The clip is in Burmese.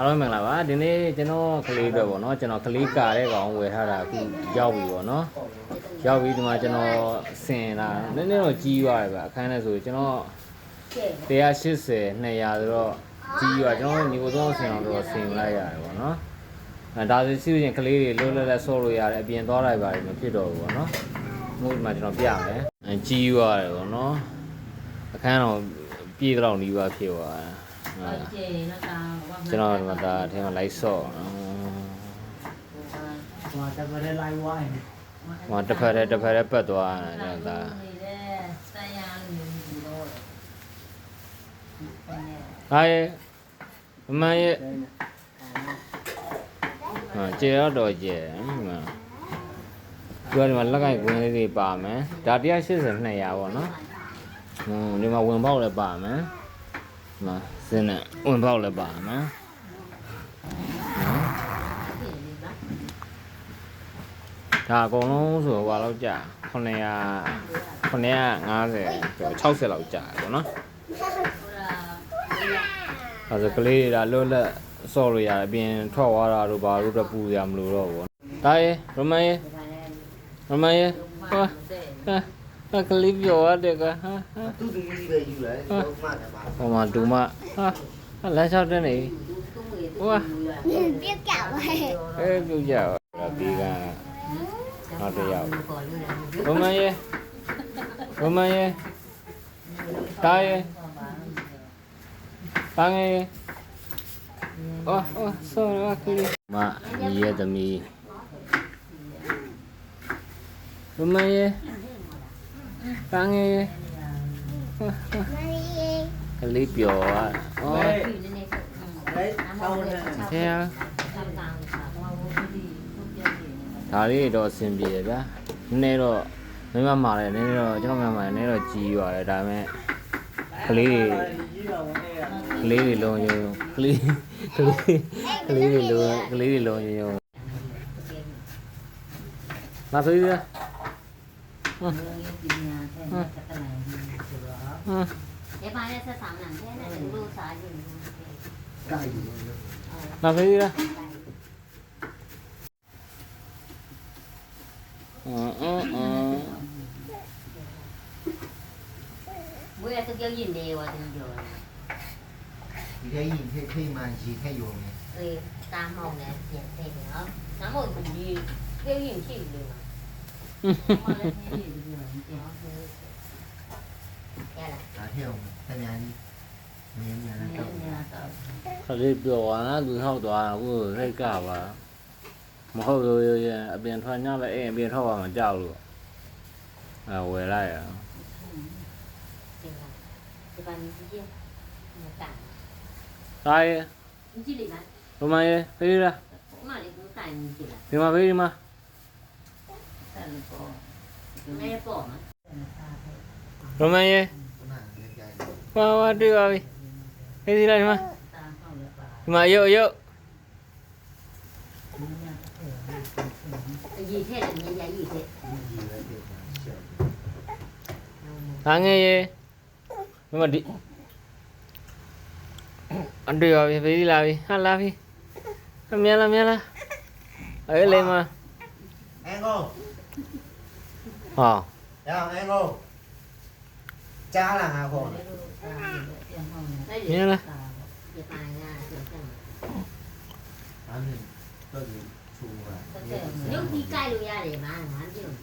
အားလုံးမင်္ဂလာပါဒီနေ့ကျွန်တော်ကလေးအတွက်ပေါ့နော်ကျွန်တော်ကလေးကာတဲ့ကောင်ဝယ်ထားတာအခုရောက်ပြီပေါ့နော်ရောက်ပြီဒီမှာကျွန်တော်ဆင်လာနည်းနည်းတော့ကြီးသွားတယ်ဗျအခန်းထဲဆိုကျွန်တော်180 200ဆိုတော့ကြီးသွားကျွန်တော်ညီကိုသုံးဆင်အောင်တော့ဆင်လိုက်ရတယ်ပေါ့နော်အဲဒါဆိုစီးရင်ကလေးတွေလွတ်လပ်လပ်ဆော့လို့ရတယ်အပြင်သွားလိုက်ပါတယ်မဖြစ်တော့ဘူးပေါ့နော်မှုဒီမှာကျွန်တော်ပြမယ်အဲကြီးသွားတယ်ပေါ့နော်အခန်းတော့ပြေးတော့နီးပါးဖြစ်သွားတယ်အဲ ကျွန်တော်ဒီမှာဒါအထင်မှာလိုက်ဆော့ဟိုတပရဲလိုက်ဝိုင်းဟိုတစ်ဖက်တည်းတစ်ဖက်တည်းပတ်သွားတယ်ဒါဟာရဲ့မမရဲ့ဟာကျေတော့တော့ကျေဟမ်ပြောဒီမှာလက်ကင်ကွင်းလေးတွေပါမယ်ဒါ180 200ပေါ့နော်ဟွန်းဒီမှာဝင်ပေါက်လည်းပါမယ်ဒီ မှာစင်းနဲ့ဝင်ပေါက်လည်းပါမယ်ဒါအကုန်လုံးဆိုဟိုလောက်ကြာ900 950 60လောက်ကြာတယ်ပေါ့နော်အဲဒါကလေးတွေဒါလွတ်လပ်ဆော့လို့ရတယ်အပြင်ထွက်သွားတာတို့ဘာလို့တော့ပူရမလို့တော့ဘောဒါရေရမန်ရေရမန်ရေဟာ ဟာဟာကလေးပြောရတယ်ကဟာဟာသူ့ဒီလေးပဲယူလိုက်တော့မှတယ်ပါဟိုမှာဒူမဟာဟာလမ်းလျှောက်တဲ့နေဟိုကပြက်ကြပါဟဲ့အဲပြုတ်ကြပါဒီကနောက်တစ်ယောက်ရမန်ရေရမန်ရေဒါရေတာငယ်ရေအော်အော်ဆောရကလေးမညီရဲ့သမီးရမန် ရေတာငယ်ရေမရီကလေးပျော်อ่ะအော်လိုက်ဆောင်းနေဆရာဒါလေးတော့အဆင်ပြေတယ်ဗျာနည်းနည်းတော့မင်းမမာတယ်နည်းနည်းတော့ကျွန်တော်မမာတယ်နည်းနည်းတော့ကြီးသွားတယ်ဒါပေမဲ့ကလေးတွေကြီးပါဝင်အဲ့ကလေးတွေလုံးယုံကလေးကလေးကလေးတွေလုံးကလေးတွေလုံးယုံလာဆိုရ ဟမ်ဒီပိုင်းနဲ့ဆက်ဆောင်နိုင်တယ်နဲ့လူစားကြည့်လူကိုက်လာဆိုရအင်းအင်းအင်းဘယ်တော့ကြောက်ရင်နေဝတ်တယ်ကြော ဒီကရင်ထိထိမှရေခက်ယုံနေအေးတာမောင်းနဲ့ပြင်သိတယ်နော်နမောဒီကြောက်ရင်ရှိတယ်ရလားဒါထဲအောင်တညာကြီးမင်းများတော့ခလေးပြောသွားတာသူထောက်သွားတာကိုစိတ်ကပါမဟုတ်လို့ရအပြင်ထွက်ညလည်းအိမ်အပြင်ထွက်သွားမှကြောက်လို့အဲဝယ်လိုက်ရဒီပိုင်းကြီးကြီးမတန်ဒါရ ကြည့်လိမ့်မယ်ဘမရေဖေးလားဥမာလေးကိုတိုင်ကြည့်လားဒီမှာဖေးဒီမှာဆက်လို့ပေါ့မဲပေါ့နော်ဘမရေခုနလည်းကြိုက်ဝါဝါတွေ့ပါပြီဖေးစီလိုက်ဒီမှာတာဟောက်လည်းပါဒီမှာရုပ်ရုပ်အရေးထက်တယ်ညရည်ထက်ကြီးလည်းပြပါရှော့ဒါငယ်ရေဒီမှာဒီအတွေ့ပါပြီဖေးစီလာပြီဟာလာပြီအမြန်လာမြန်လာအေးလေမအန်ကို ဟောရအောင်အန်ကိုကြားလာငါခေါ်အဲ့ဒီမြန်လာဒီပိုင်းကပြန်ပြန်ဘာလို့တော့ချူပါရုပ်ဒီကြိုက်လို့ရတယ်မှာငါကြည့်လို့